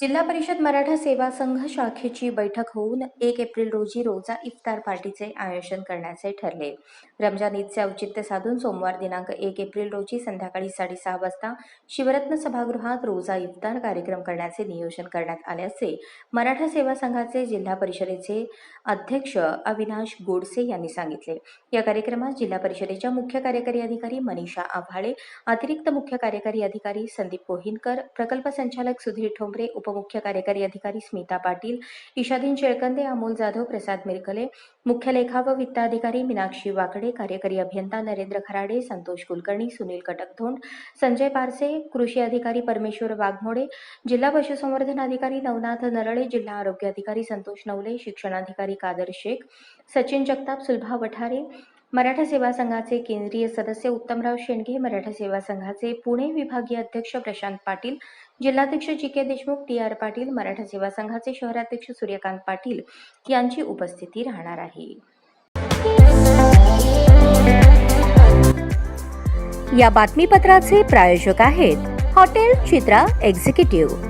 जिल्हा परिषद मराठा सेवा संघ शाखेची बैठक होऊन एक एप्रिल रोजी रोजा इफ्तार पार्टीचे आयोजन करण्याचे ठरले. रमजान ईदचे औचित्य साधून सोमवार दिनांक एक एप्रिल रोजी संध्याकाळी साडेसहा वाजता शिवरत्न सभागृहात रोजा इफ्तार कार्यक्रम करण्याचे नियोजन करण्यात आल्याचे मराठा सेवा संघाचे जिल्हा परिषदेचे अध्यक्ष अविनाश गोडसे यांनी सांगितले. या कार्यक्रमात जिल्हा परिषदेच्या मुख्य कार्यकारी अधिकारी मनीषा आव्हाळे अतिरिक्त मुख्य कार्यकारी अधिकारी संदीप कोहिनकर प्रकल्प संचालक सुधीर ठोंबरे उप उपमुख्य कार्यकारी अधिकारी स्मिता पाटील ईशादीन शेळकंदे अमोल जाधव प्रसाद मिरकले मुख्य लेखा व वित्त अधिकारी मीनाक्षी वाकडे कार्यकारी अभियंता नरेंद्र खराडे संतोष कुलकर्णी सुनील कटकधोंड संजय पारसे कृषी अधिकारी परमेश्वर वाघमोडे जिल्हा पशुसंवर्धन अधिकारी नवनाथ नरळे जिल्हा आरोग्य अधिकारी संतोष नवले शिक्षणाधिकारी कादर शेख सचिन जगताप सुलभा वठारे मराठा सेवा संघाचे केंद्रीय सदस्य उत्तमराव शेंडगे मराठा सेवा संघाचे पुणे विभागीय अध्यक्ष प्रशांत पाटील जिल्हाध्यक्ष G K Deshmukh T R Patil Maratha Seva संघाचे शहराध्यक्ष सूर्यकांत पाटील यांची उपस्थिती राहणार आहे. या बातमीपत्राचे प्रायोजक आहेत हॉटेल चित्रा एक्झिक्युटिव्ह.